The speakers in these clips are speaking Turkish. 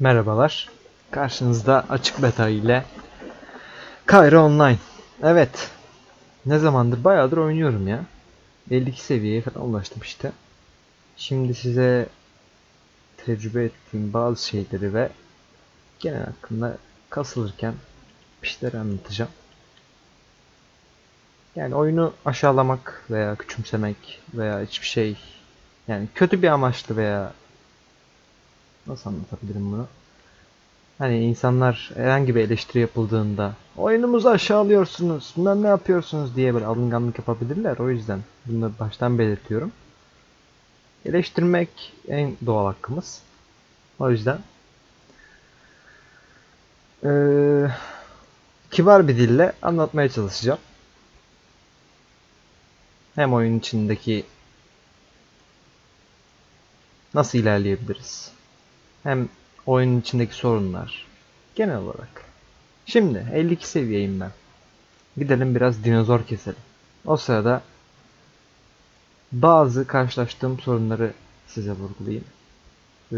Merhabalar. Karşınızda açık beta ile Kayra Online. Evet. Ne zamandır bayağıdır oynuyorum ya. 52 seviyeye falan ulaştım işte. Şimdi size tecrübe ettiğim bazı şeyleri ve genel hakkında kasılırken bir şeyler anlatacağım. Yani oyunu aşağılamak veya küçümsemek veya hiçbir şey yani kötü bir amaçlı veya nasıl anlatabilirim bunu? Hani insanlar herhangi bir eleştiri yapıldığında oyunumuzu aşağılıyorsunuz, bilmem ne yapıyorsunuz diye böyle alınganlık yapabilirler. O yüzden bunu baştan belirtiyorum. Eleştirmek en doğal hakkımız. O yüzden eee, kibar bir dille anlatmaya çalışacağım. Hem oyun içindeki nasıl ilerleyebiliriz? Hem oyunun içindeki sorunlar. Genel olarak. Şimdi 52 seviyeyim ben. Gidelim biraz dinozor keselim. O sırada bazı karşılaştığım sorunları size vurgulayayım. Ee,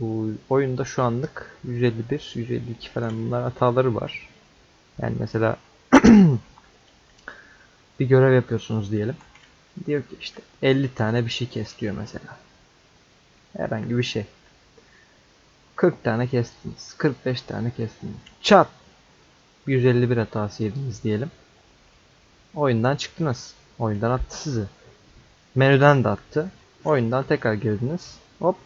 bu oyunda şu anlık 151, 152 falan bunlar hataları var. Yani mesela bir görev yapıyorsunuz diyelim. Diyor ki işte 50 tane bir şey kes diyor mesela. Herhangi bir şey. 40 tane kestiniz. 45 tane kestiniz. Çat! 151 hatası yediniz diyelim. Oyundan çıktınız. Oyundan attı sizi. Menüden de attı. Oyundan tekrar girdiniz. Hop.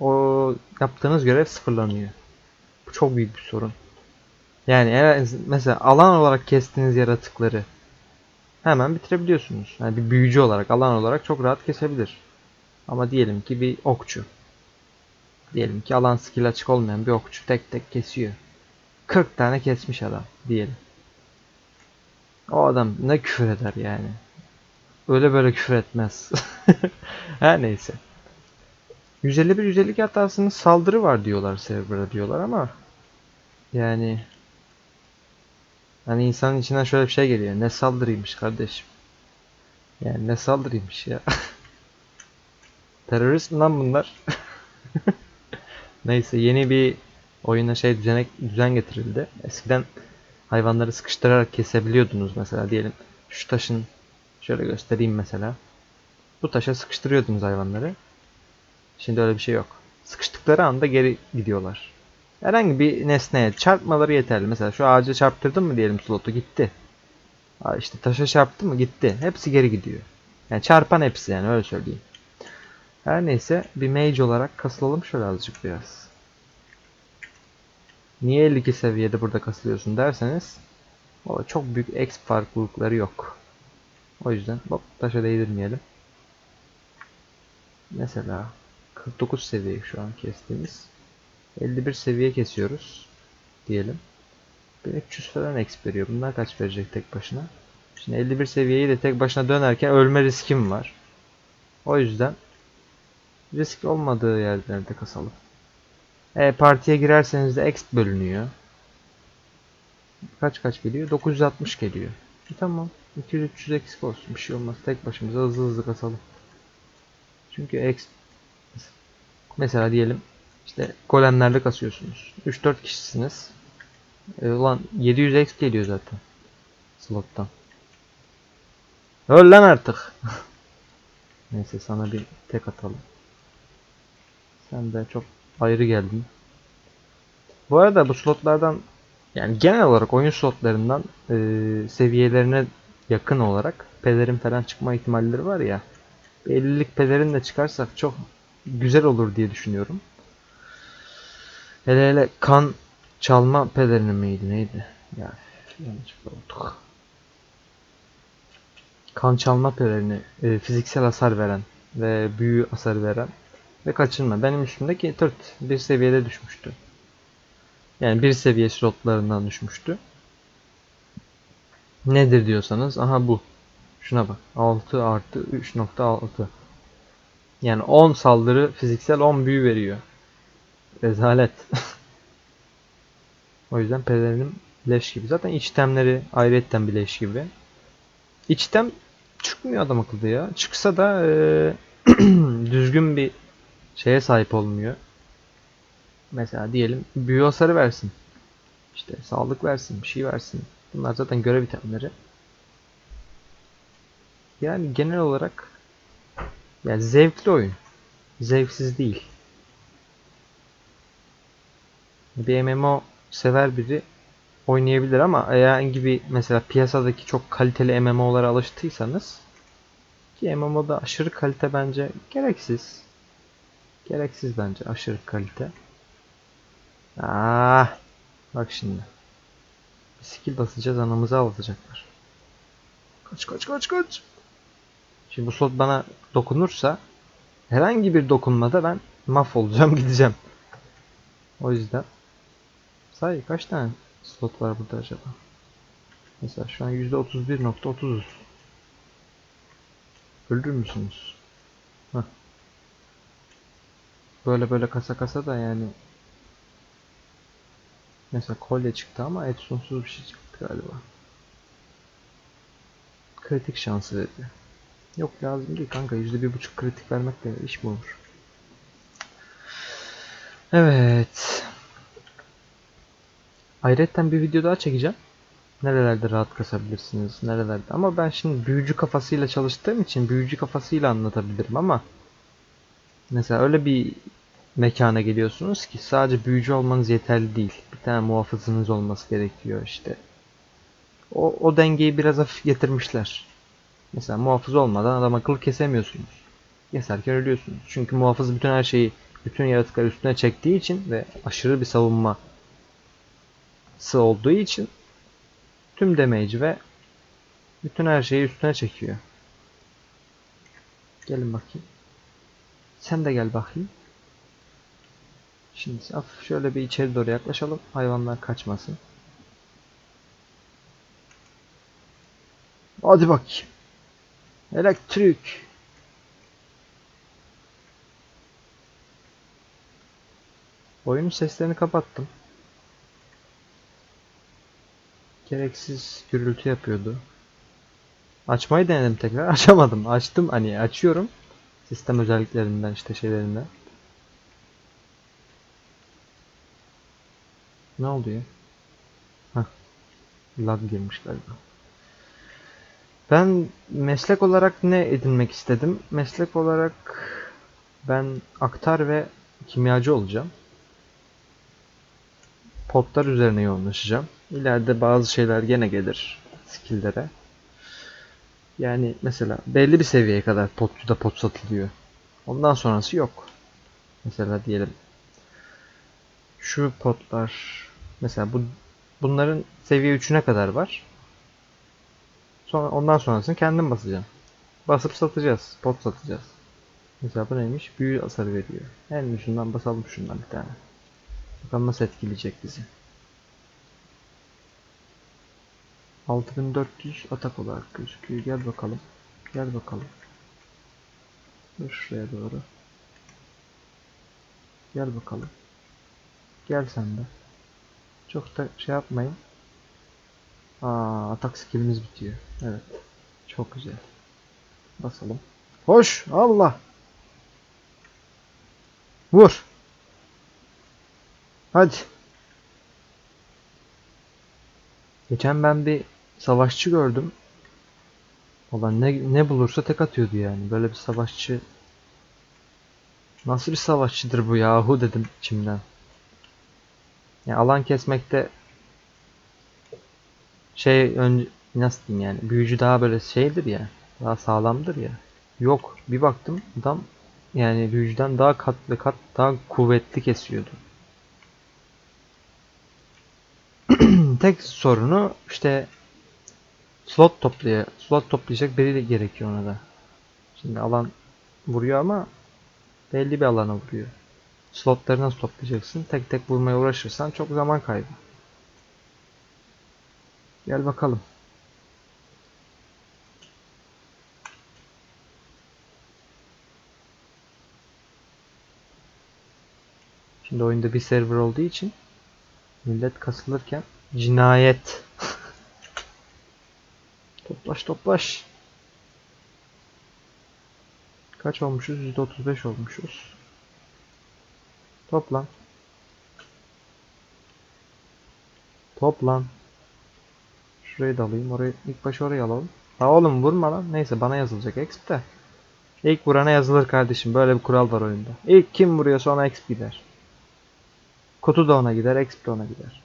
O yaptığınız görev sıfırlanıyor. Bu çok büyük bir sorun. Yani eğer mesela alan olarak kestiğiniz yaratıkları hemen bitirebiliyorsunuz. Yani bir büyücü olarak, alan olarak çok rahat kesebilir. Ama diyelim ki bir okçu. Diyelim ki alan skill açık olmayan bir okçu tek tek kesiyor. 40 tane kesmiş adam diyelim. O adam ne küfür eder yani. Öyle böyle küfür etmez. Her neyse. 151 152 hatasının saldırı var diyorlar server'a diyorlar ama yani hani insanın içinden şöyle bir şey geliyor. Ne saldırıymış kardeşim. Yani ne saldırıymış ya. Terörist mi lan bunlar? Neyse yeni bir oyuna şey düzenek, düzen getirildi. Eskiden hayvanları sıkıştırarak kesebiliyordunuz mesela diyelim. Şu taşın şöyle göstereyim mesela. Bu taşa sıkıştırıyordunuz hayvanları. Şimdi öyle bir şey yok. Sıkıştıkları anda geri gidiyorlar. Herhangi bir nesneye çarpmaları yeterli. Mesela şu ağaca çarptırdın mı diyelim slotu gitti. İşte taşa çarptı mı gitti. Hepsi geri gidiyor. Yani çarpan hepsi yani öyle söyleyeyim. Her neyse bir mage olarak kasılalım şöyle azıcık biraz. Niye 52 seviyede burada kasılıyorsun derseniz o çok büyük X farklılıkları yok. O yüzden hop taşa değdirmeyelim. Mesela 49 seviye şu an kestiğimiz. 51 seviye kesiyoruz diyelim. 1300 falan X veriyor. Bunlar kaç verecek tek başına? Şimdi 51 seviyeyi de tek başına dönerken ölme riskim var. O yüzden risk olmadığı yerlerde kasalım. E, partiye girerseniz de X bölünüyor. Kaç kaç geliyor? 960 geliyor. E, tamam. 200-300 eksik olsun. Bir şey olmaz. Tek başımıza hızlı hızlı kasalım. Çünkü X mesela diyelim işte golemlerle kasıyorsunuz. 3-4 kişisiniz. E, ulan 700 X geliyor zaten. Slottan. Öl lan artık. Neyse sana bir tek atalım. Sen de çok ayrı geldin. Bu arada bu slotlardan yani genel olarak oyun slotlarından e, seviyelerine yakın olarak pelerin falan çıkma ihtimalleri var ya. 50'lik pelerin de çıkarsak çok güzel olur diye düşünüyorum. Hele hele kan çalma pelerini miydi neydi? Ya yanlışlıkla olduk. Kan çalma pelerini e, fiziksel hasar veren ve büyü hasar veren ve kaçırma. Benim üstümdeki tırt bir seviyede düşmüştü. Yani bir seviye slotlarından düşmüştü. Nedir diyorsanız aha bu. Şuna bak. 6 artı 3.6. Yani 10 saldırı fiziksel 10 büyü veriyor. Rezalet. o yüzden pelerinim leş gibi. Zaten içtemleri ayrıyetten bir leş gibi. İçtem çıkmıyor adam akıllı ya. Çıksa da eee, düzgün bir şeye sahip olmuyor. Mesela diyelim büyü hasarı versin. İşte sağlık versin, bir şey versin. Bunlar zaten görev itemleri. Yani genel olarak yani zevkli oyun. Zevksiz değil. Bir MMO sever biri oynayabilir ama herhangi bir mesela piyasadaki çok kaliteli MMO'lara alıştıysanız ki MMO'da aşırı kalite bence gereksiz. Gereksiz bence aşırı kalite. Ah, bak şimdi. Bir skill basacağız anamızı ağlatacaklar. Kaç kaç kaç kaç. Şimdi bu slot bana dokunursa herhangi bir dokunmada ben mahvolacağım gideceğim. O yüzden say kaç tane slot var burada acaba? Mesela şu an %31.30'uz. Öldürür müsünüz? Heh. Böyle böyle kasa kasa da yani Mesela kolye çıktı ama et sonsuz bir şey çıktı galiba. Kritik şansı dedi. Yok lazım değil kanka. Yüzde bir buçuk kritik vermekle iş mi olur? Evet. Ayrıca bir video daha çekeceğim. Nerelerde rahat kasabilirsiniz, nerelerde. Ama ben şimdi büyücü kafasıyla çalıştığım için büyücü kafasıyla anlatabilirim ama mesela öyle bir mekana geliyorsunuz ki sadece büyücü olmanız yeterli değil. Bir tane muhafızınız olması gerekiyor işte. O, o dengeyi biraz hafif getirmişler. Mesela muhafız olmadan adam akıllı kesemiyorsunuz. Keserken ölüyorsunuz. Çünkü muhafız bütün her şeyi, bütün yaratıkları üstüne çektiği için ve aşırı bir savunma olduğu için tüm damage ve bütün her şeyi üstüne çekiyor. Gelin bakayım. Sen de gel bakayım. Şimdi hafif şöyle bir içeri doğru yaklaşalım. Hayvanlar kaçmasın. Hadi bak. Elektrik. Oyunun seslerini kapattım. Gereksiz gürültü yapıyordu. Açmayı denedim tekrar. Açamadım. Açtım hani açıyorum. Sistem özelliklerinden işte şeylerinden. Ne oldu ya? Heh. Lag girmiş galiba. Ben meslek olarak ne edinmek istedim? Meslek olarak ben aktar ve kimyacı olacağım. Potlar üzerine yoğunlaşacağım. İleride bazı şeyler gene gelir skill'lere. Yani mesela belli bir seviyeye kadar potçuda pot satılıyor. Ondan sonrası yok. Mesela diyelim şu potlar mesela bu bunların seviye 3'üne kadar var. Sonra ondan sonrasını kendim basacağım. Basıp satacağız. Pot satacağız. Mesela bu neymiş? Büyü hasarı veriyor. En ucundan basalım şundan bir tane. Bakalım nasıl etkileyecek bizi. 6400 atak olarak gözüküyor. Gel bakalım. Gel bakalım. Dur şuraya doğru. Gel bakalım. Gel sen de. Çok da şey yapmayın. Aa, atak skillimiz bitiyor. Evet. Çok güzel. Basalım. Hoş. Allah. Vur. Hadi. Geçen ben bir savaşçı gördüm. Olan ne, ne bulursa tek atıyordu yani. Böyle bir savaşçı. Nasıl bir savaşçıdır bu yahu dedim içimden. Yani alan kesmekte şey önce nasıl diyeyim yani büyücü daha böyle şeydir ya daha sağlamdır ya. Yok bir baktım adam yani büyücüden daha kat ve kat daha kuvvetli kesiyordu. Tek sorunu işte slot toplaya slot toplayacak biri de gerekiyor ona da. Şimdi alan vuruyor ama belli bir alana vuruyor slotları nasıl toplayacaksın tek tek vurmaya uğraşırsan çok zaman kaybı Gel bakalım. Şimdi oyunda bir server olduğu için millet kasılırken cinayet. toplaş toplaş. Kaç olmuşuz? %35 olmuşuz. Toplam. Toplan. Şurayı da alayım. Orayı ilk baş oraya alalım. Ha oğlum vurma lan. Neyse bana yazılacak exp de. İlk vurana yazılır kardeşim. Böyle bir kural var oyunda. İlk kim vuruyorsa ona exp gider. Kutu da ona gider, exp de ona gider.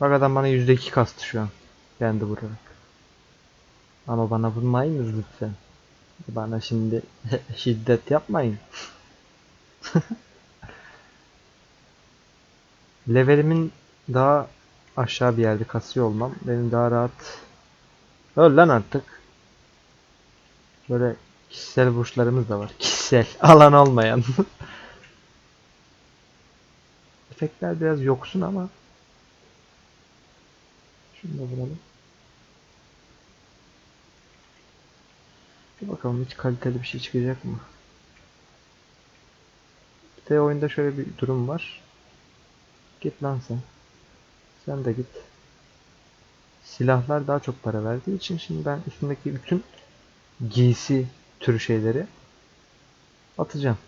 Bak adam bana %2 kastı şu an. Kendi vurarak. Ama bana vurmayınız lütfen. Bana şimdi şiddet yapmayın. Levelimin daha aşağı bir yerde kasıyor olmam benim daha rahat Öl lan artık. Böyle kişisel vuruşlarımız da var. Kişisel. Alan olmayan. Efektler biraz yoksun ama şunu da vuralım. Bir bakalım hiç kaliteli bir şey çıkacak mı? Bir de oyunda şöyle bir durum var. Git lan sen. Sen de git. Silahlar daha çok para verdiği için şimdi ben üstümdeki bütün giysi türü şeyleri atacağım.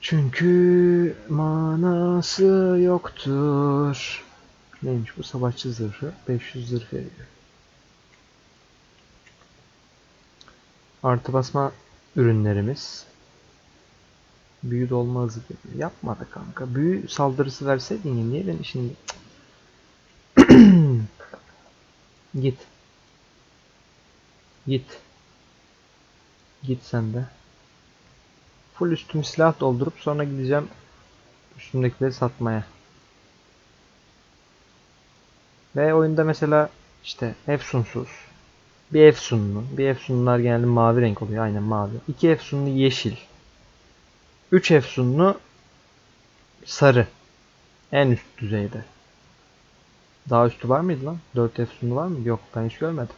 Çünkü manası yoktur. Neymiş bu savaşçı zırhı? 500 zırh veriyor. Artı basma ürünlerimiz. Büyü dolma hızı gibi. Yapma da kanka. Büyü saldırısı verseydin ya niye beni şimdi... Git. Git. Git sen de. Full üstüm silah doldurup sonra gideceğim üstümdekileri satmaya. Ve oyunda mesela işte efsunsuz. Bir efsunlu. Bir efsunlular genelde mavi renk oluyor. Aynen mavi. İki efsunlu yeşil. Üç efsunlu sarı. En üst düzeyde. Daha üstü var mıydı lan? 4 efsunlu var mı? Yok ben hiç görmedim.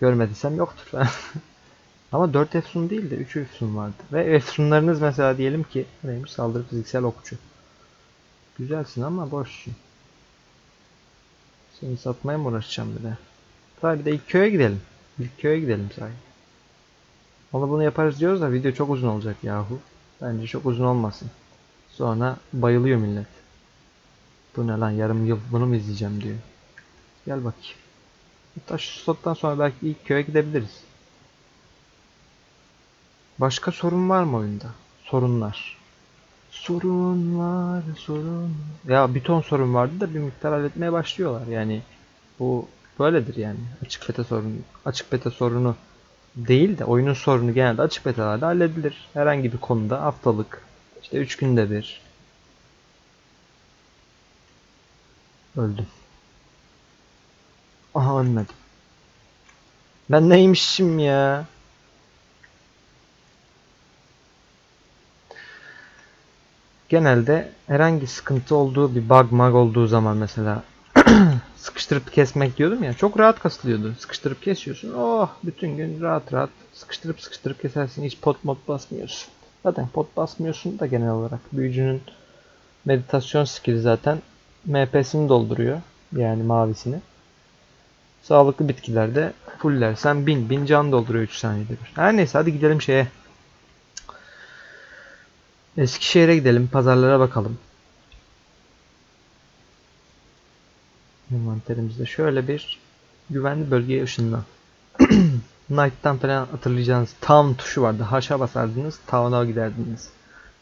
Görmediysem yoktur. Ama 4 efsun değil de 3 efsun vardı. Ve efsunlarınız mesela diyelim ki neymiş? Saldırı fiziksel okçu. Güzelsin ama boşsun. Seni satmaya mı uğraşacağım bir de? Tabii bir de ilk köye gidelim. İlk köye gidelim sahi. Onu bunu yaparız diyoruz da video çok uzun olacak yahu. Bence çok uzun olmasın. Sonra bayılıyor millet. Bu ne lan yarım yıl bunu mu izleyeceğim diyor. Gel bakayım. Hatta şu slottan sonra belki ilk köye gidebiliriz. Başka sorun var mı oyunda? Sorunlar. Sorun var, sorun. Ya bir ton sorun vardı da bir miktar halletmeye başlıyorlar. Yani bu böyledir yani. Açık beta sorunu. Açık beta sorunu değil de oyunun sorunu genelde açık betalarda halledilir. Herhangi bir konuda haftalık, işte 3 günde bir. Öldüm. Aha ölmedim. Ben neymişim ya? Genelde herhangi sıkıntı olduğu bir bug mag olduğu zaman mesela sıkıştırıp kesmek diyordum ya çok rahat kasılıyordu. Sıkıştırıp kesiyorsun. Oh bütün gün rahat rahat sıkıştırıp sıkıştırıp kesersin. Hiç pot mod basmıyorsun. Zaten pot basmıyorsun da genel olarak. Büyücünün meditasyon skill'i zaten MP'sini dolduruyor. Yani mavisini. Sağlıklı bitkilerde fullersen 1000 1000 can dolduruyor 3 saniyede bir. Her neyse hadi gidelim şeye. Eskişehir'e gidelim. Pazarlara bakalım. Envanterimizde şöyle bir güvenli bölgeye ışınlan. Knight'tan falan hatırlayacağınız Town tuşu vardı. Haşa basardınız. Town'a giderdiniz.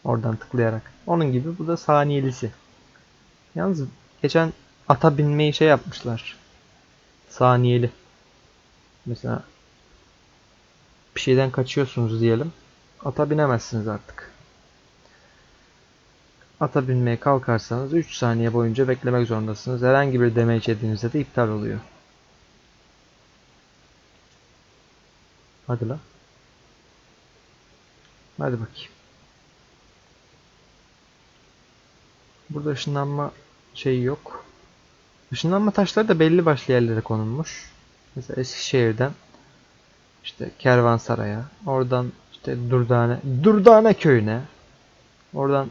Oradan tıklayarak. Onun gibi bu da saniyelisi. Yalnız geçen ata binmeyi şey yapmışlar. Saniyeli. Mesela bir şeyden kaçıyorsunuz diyelim. Ata binemezsiniz artık. Ata binmeye kalkarsanız 3 saniye boyunca beklemek zorundasınız. Herhangi bir damage yediğinizde de iptal oluyor. Hadi la. Hadi bakayım. Burada ışınlanma şeyi yok. Işınlanma taşları da belli başlı yerlere konulmuş. Mesela Eskişehir'den işte Kervansaray'a, oradan işte Durdane, Durdane köyüne, oradan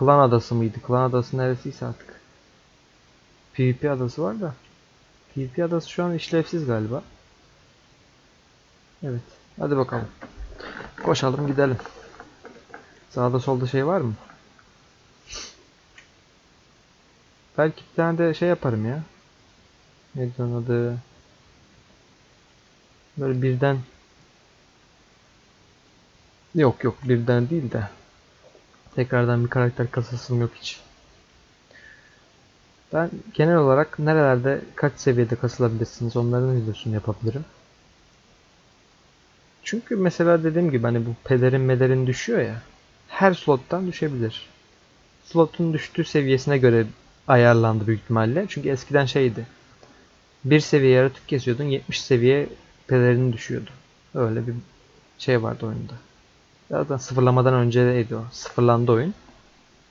Klan adası mıydı? Klan adası neresiyse artık. PvP adası var da. PvP adası şu an işlevsiz galiba. Evet. Hadi bakalım. Koşalım gidelim. Sağda solda şey var mı? Belki bir tane de şey yaparım ya. Neydi onun adı? Böyle birden Yok yok birden değil de tekrardan bir karakter kasasım yok hiç. Ben genel olarak nerelerde kaç seviyede kasılabilirsiniz onların videosunu yapabilirim. Çünkü mesela dediğim gibi hani bu pederin mederin düşüyor ya. Her slottan düşebilir. Slotun düştüğü seviyesine göre ayarlandı büyük ihtimalle. Çünkü eskiden şeydi. Bir seviye yaratık kesiyordun 70 seviye pelerin düşüyordu. Öyle bir şey vardı oyunda. Zaten sıfırlamadan önceydi o. Sıfırlandı oyun.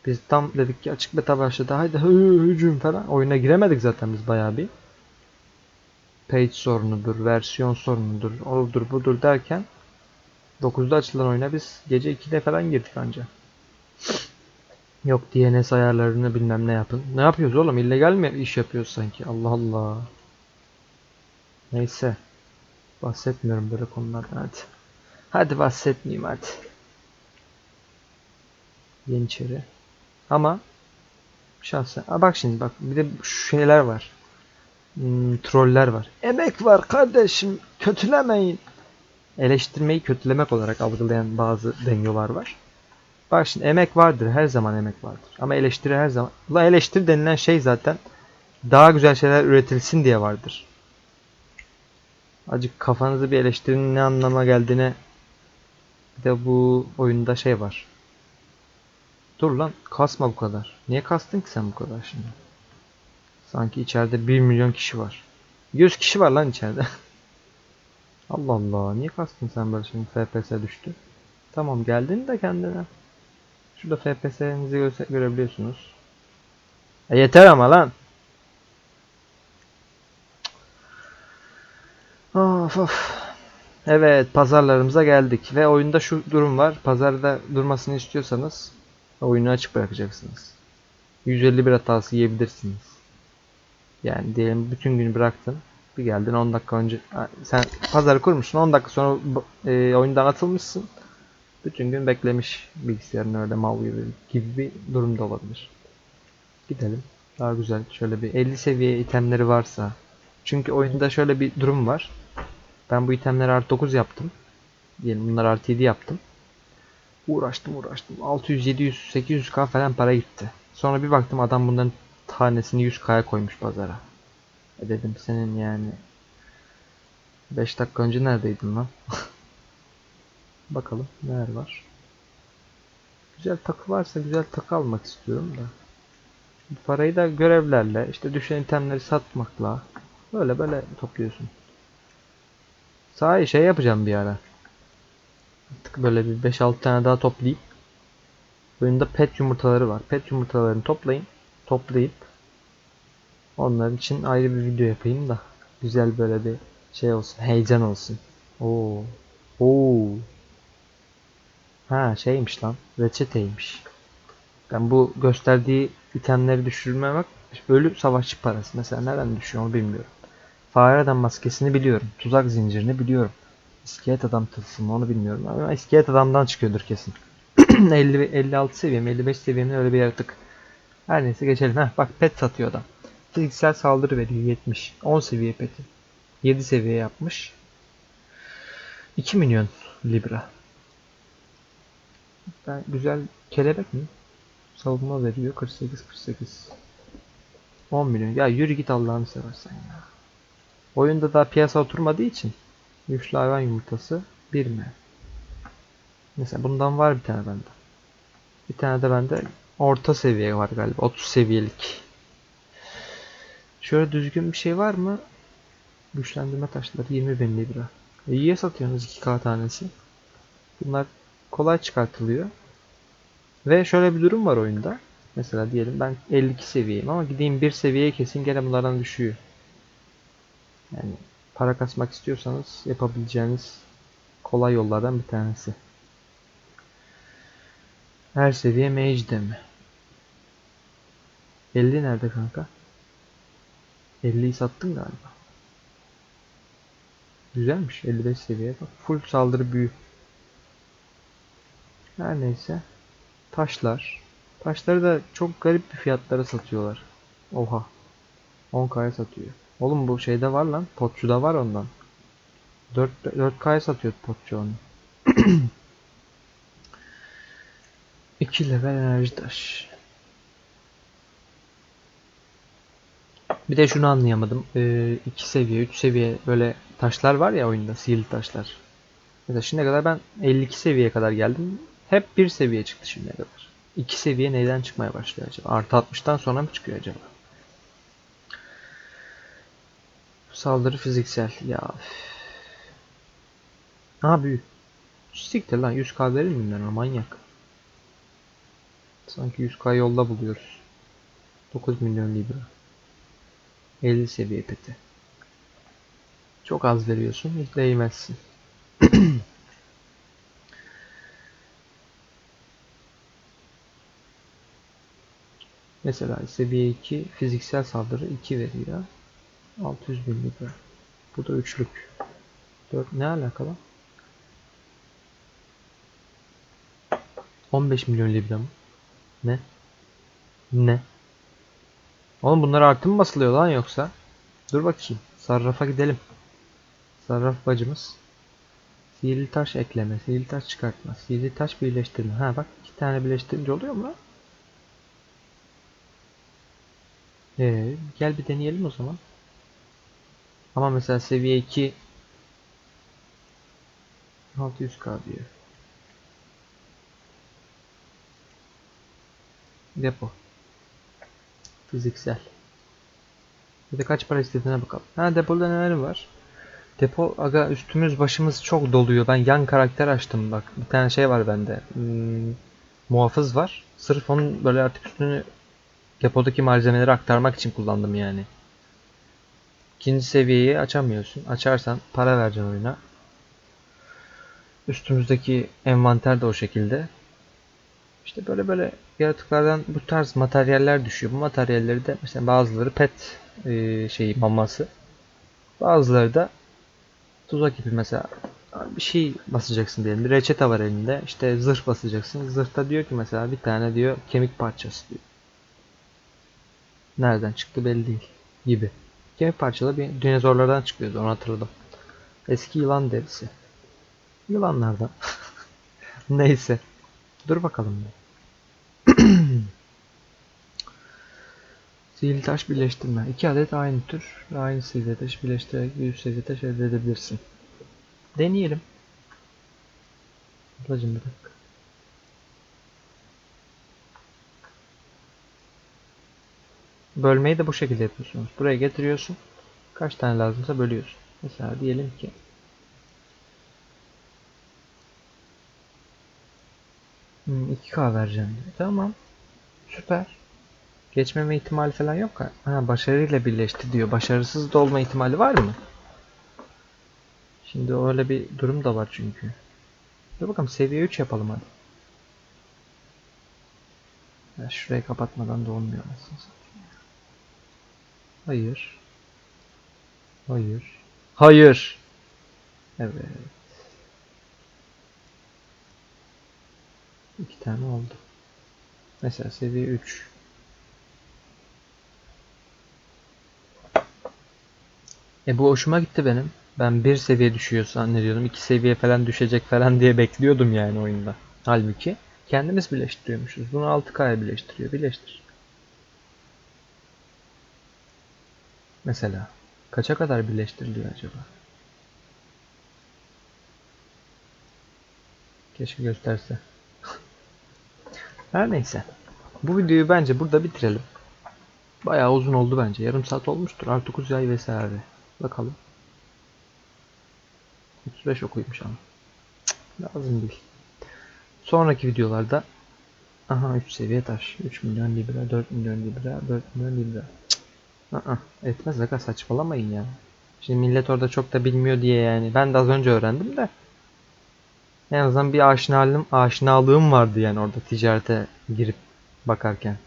Biz tam dedik ki açık beta başladı. Haydi hı, hücum falan. Oyuna giremedik zaten biz bayağı bir. Page sorunudur, versiyon sorunudur, odur budur derken 9'da açılan oyuna biz gece 2'de falan girdik anca. Yok DNS ayarlarını bilmem ne yapın. Ne yapıyoruz oğlum? İllegal mi iş yapıyoruz sanki? Allah Allah. Neyse. Bahsetmiyorum böyle konulardan hadi. Hadi bahsetmeyeyim hadi. Yeniçeri. Ama şahsen. Aa, bak şimdi bak bir de şeyler var. Hmm, troller var. Emek var kardeşim. Kötülemeyin. Eleştirmeyi kötülemek olarak algılayan bazı denyolar var. Bak şimdi emek vardır. Her zaman emek vardır. Ama eleştiri her zaman. Ulan eleştiri denilen şey zaten daha güzel şeyler üretilsin diye vardır. Acık kafanızı bir eleştirinin ne anlama geldiğine bir de bu oyunda şey var. Dur lan kasma bu kadar. Niye kastın ki sen bu kadar şimdi? Sanki içeride 1 milyon kişi var. 100 kişi var lan içeride. Allah Allah niye kastın sen böyle şimdi FPS düştü. Tamam geldin de kendine. Şurada FPS'nizi göre görebiliyorsunuz. E yeter ama lan. Of of. Evet pazarlarımıza geldik ve oyunda şu durum var. Pazarda durmasını istiyorsanız oyunu açık bırakacaksınız. 151 hatası yiyebilirsiniz. Yani diyelim bütün günü bıraktın. Bir geldin 10 dakika önce sen pazarı kurmuşsun 10 dakika sonra e, oyundan atılmışsın. Bütün gün beklemiş bilgisayarın öyle mal gibi, gibi bir durumda olabilir. Gidelim. Daha güzel şöyle bir 50 seviye itemleri varsa. Çünkü oyunda şöyle bir durum var. Ben bu itemleri artı 9 yaptım. Diyelim bunları artı 7 yaptım. Uğraştım uğraştım. 600, 700, 800k falan para gitti. Sonra bir baktım adam bunların tanesini 100k'ya koymuş pazara. E dedim senin yani 5 dakika önce neredeydin lan? Bakalım neler var. Güzel takı varsa güzel takı almak istiyorum da. Bu parayı da görevlerle işte düşen itemleri satmakla böyle böyle topluyorsun. Sahi şey yapacağım bir ara. Artık böyle bir 5-6 tane daha toplayıp oyunda pet yumurtaları var. Pet yumurtalarını toplayın. Toplayıp onlar için ayrı bir video yapayım da güzel böyle bir şey olsun. Heyecan olsun. Oo. Oo. Ha şeymiş lan. Reçeteymiş. Ben bu gösterdiği itemleri düşürmeye bak. Ölü savaşçı parası. Mesela nereden düşüyor onu bilmiyorum. Fare adam maskesini biliyorum. Tuzak zincirini biliyorum. İskelet adam tılsımı onu bilmiyorum. Ama iskelet adamdan çıkıyordur kesin. 50 56 seviyem 55 seviyemde öyle bir yaratık. Her neyse geçelim. Heh, bak pet satıyor adam. Fiziksel saldırı veriyor 70. 10 seviye peti. 7 seviye yapmış. 2 milyon libra. Ben güzel kelebek mi? Savunma veriyor 48 48. 10 milyon. Ya yürü git Allah'ını seversen ya. Oyunda daha piyasa oturmadığı için güçlü hayvan yumurtası 1 mi? Mesela bundan var bir tane bende. Bir tane de bende orta seviye var galiba. 30 seviyelik. Şöyle düzgün bir şey var mı? Güçlendirme taşları 20 bin libra. E, İyiye satıyorsunuz 2k tanesi. Bunlar kolay çıkartılıyor. Ve şöyle bir durum var oyunda. Mesela diyelim ben 52 seviyeyim ama gideyim bir seviyeye kesin gene bunlardan düşüyor. Yani para kasmak istiyorsanız yapabileceğiniz kolay yollardan bir tanesi. Her seviye mage'de mi? 50 nerede kanka? 50'yi sattın galiba. Güzelmiş 55 seviye bak. Full saldırı büyü. Her neyse. Taşlar. Taşları da çok garip bir fiyatlara satıyorlar. Oha. 10k'ya satıyor. Oğlum bu şeyde var lan. Potçuda var ondan. 4 4k'ya satıyor potçu onu. 2 level enerji taş. Bir de şunu anlayamadım. 2 seviye, 3 seviye böyle taşlar var ya oyunda. Sihirli taşlar. Mesela şimdiye kadar ben 52 seviyeye kadar geldim. Hep bir seviye çıktı şimdiye kadar. 2 seviye neyden çıkmaya başlıyor acaba? Artı 60'tan sonra mı çıkıyor acaba? Saldırı fiziksel. Ya. Ha büyük. Siktir lan 100k verir miyim ona manyak. Sanki 100k yolda buluyoruz. 9 milyon libra. 50 seviye peti. Çok az veriyorsun, hiç değmezsin. Mesela seviye 2 fiziksel saldırı 2 veriyor. 600 bin libra. Bu da üçlük. 4 ne alakalı? 15 milyon libra mı? Ne? Ne? Oğlum bunlar artı mı basılıyor lan yoksa? Dur bakayım. Sarrafa gidelim. Sarraf bacımız. Sihirli taş ekleme, sihirli taş çıkartma, sihirli taş birleştirme. Ha bak iki tane birleştirince oluyor mu lan? Ee, gel bir deneyelim o zaman. Ama mesela seviye 2 600k diyor. Depo. Fiziksel. Bir de kaç para istediğine bakalım. Ha depoda neler var? Depo aga üstümüz başımız çok doluyor. Ben yan karakter açtım bak. Bir tane şey var bende. Hmm, muhafız var. Sırf onun böyle artık üstünü depodaki malzemeleri aktarmak için kullandım yani. İkinci seviyeyi açamıyorsun. Açarsan para vereceksin oyuna. Üstümüzdeki envanter de o şekilde. İşte böyle böyle yaratıklardan bu tarz materyaller düşüyor. Bu materyalleri de mesela bazıları pet e, şeyi maması. Bazıları da tuzak gibi mesela bir şey basacaksın diyelim. Bir reçete var elinde. İşte zırh basacaksın. Zırhta diyor ki mesela bir tane diyor kemik parçası diyor. Nereden çıktı belli değil gibi. Kemik parçalı bir dinozorlardan çıkıyordu onu hatırladım. Eski yılan derisi. Yılanlardan. Neyse. Dur bakalım. Sihirli taş birleştirme. İki adet aynı tür ve aynı seviye taş birleştirerek bir üst seviye taş elde edebilirsin. Deneyelim. Ablacım bir dakika. Bölmeyi de bu şekilde yapıyorsunuz. Buraya getiriyorsun. Kaç tane lazımsa bölüyorsun. Mesela diyelim ki Hmm, 2K vereceğim diyor. Tamam. Süper. Geçmeme ihtimali falan yok ha. Ha başarıyla birleşti diyor. Başarısız da olma ihtimali var mı? Şimdi öyle bir durum da var çünkü. Dur bakalım seviye 3 yapalım hadi. Ya şurayı kapatmadan da olmuyor aslında. Hayır. Hayır. Hayır. Evet. İki tane oldu. Mesela seviye 3. E bu hoşuma gitti benim. Ben bir seviye düşüyor zannediyordum. iki seviye falan düşecek falan diye bekliyordum yani oyunda. Halbuki kendimiz birleştiriyormuşuz. Bunu 6K'ya birleştiriyor. Birleştir. Mesela kaça kadar birleştiriliyor acaba? Keşke gösterse. Her neyse. Bu videoyu bence burada bitirelim. Bayağı uzun oldu bence. Yarım saat olmuştur. Artı 9 yay vesaire. Bakalım. 35 okuymuş ama. Lazım değil. Sonraki videolarda Aha 3 seviye taş. 3 milyon libra, 4 milyon libra, 4 milyon libra. Aa, etmez aga saçmalamayın ya. Şimdi millet orada çok da bilmiyor diye yani. Ben de az önce öğrendim de. En azından bir aşinalığım, aşinalığım vardı yani orada ticarete girip bakarken.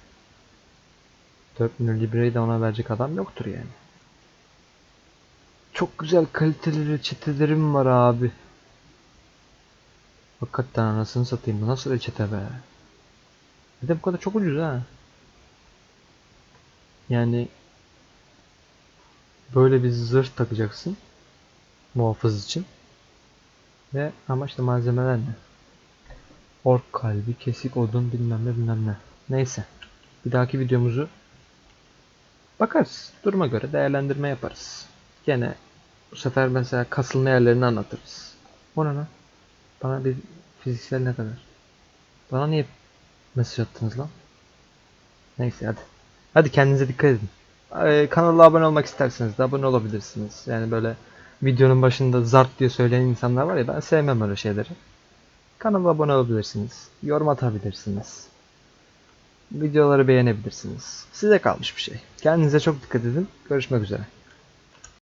4 milyon librayı da ona verecek adam yoktur yani. Çok güzel kaliteli reçetelerim var abi. Hakikaten anasını satayım bu nasıl reçete be. Bir de bu kadar çok ucuz ha. Yani böyle bir zırh takacaksın muhafız için. Ve ama işte malzemeler ne? Ork kalbi, kesik odun bilmem ne bilmem ne. Neyse. Bir dahaki videomuzu bakarız. Duruma göre değerlendirme yaparız. Gene bu sefer mesela kasılma yerlerini anlatırız. O ne? Bana bir fiziksel ne kadar? Bana niye mesaj attınız lan? Neyse hadi. Hadi kendinize dikkat edin. Ee, kanala abone olmak isterseniz de abone olabilirsiniz. Yani böyle videonun başında zart diye söyleyen insanlar var ya ben sevmem öyle şeyleri. Kanala abone olabilirsiniz. Yorum atabilirsiniz. Videoları beğenebilirsiniz. Size kalmış bir şey. Kendinize çok dikkat edin. Görüşmek üzere.